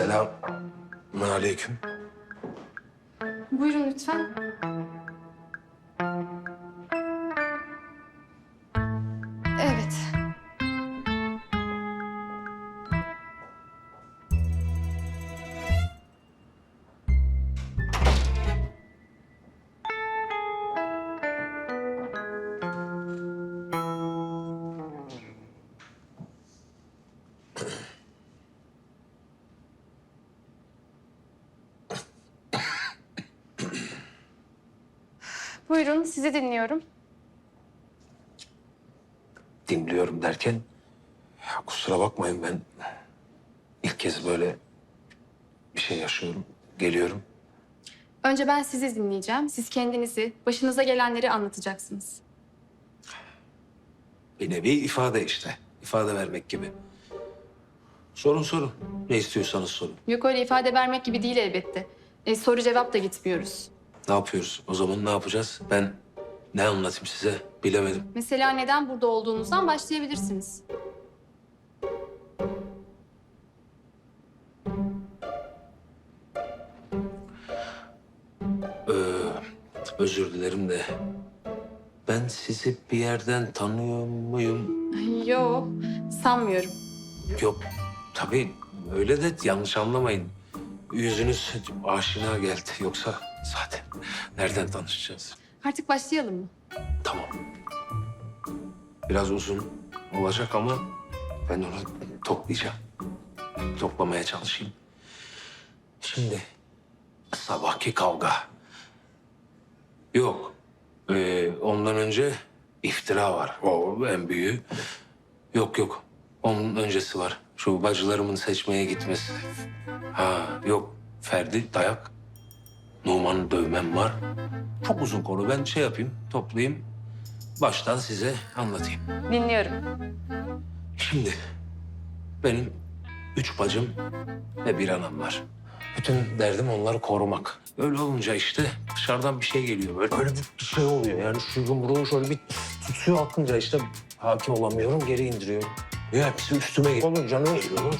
Selam. Aleyküm. Buyurun lütfen. Evet. Buyurun, sizi dinliyorum. Dinliyorum derken ya kusura bakmayın ben ilk kez böyle bir şey yaşıyorum. Geliyorum. Önce ben sizi dinleyeceğim. Siz kendinizi, başınıza gelenleri anlatacaksınız. Bir nevi ifade işte. İfade vermek gibi. Sorun sorun. Ne istiyorsanız sorun. Yok öyle ifade vermek gibi değil elbette. E, soru cevap da gitmiyoruz. Ne yapıyoruz? O zaman ne yapacağız? Ben ne anlatayım size bilemedim. Mesela neden burada olduğunuzdan başlayabilirsiniz. Ee, özür dilerim de ben sizi bir yerden tanıyor muyum? Yok, sanmıyorum. Yok tabii öyle de yanlış anlamayın. Yüzünüz aşina geldi. Yoksa zaten nereden tanışacağız? Artık başlayalım mı? Tamam. Biraz uzun olacak ama ben onu toplayacağım. Toplamaya çalışayım. Şimdi sabahki kavga. Yok. Ee, ondan önce iftira var. O en büyüğü. Yok yok. Onun öncesi var. Şu bacılarımın seçmeye gitmesi. Ha yok. Ferdi dayak. Numan'ı dövmem var. Çok uzun konu. Ben şey yapayım, toplayayım. Baştan size anlatayım. Dinliyorum. Şimdi benim üç bacım ve bir anam var. Bütün derdim onları korumak. Öyle olunca işte dışarıdan bir şey geliyor. Böyle, böyle bir şey oluyor. Yani şu yumruğu şöyle bir tutuyor akınca işte hakim olamıyorum, geri indiriyorum. Ya hepsi üstüme geliyor. Olunca ne oluyor?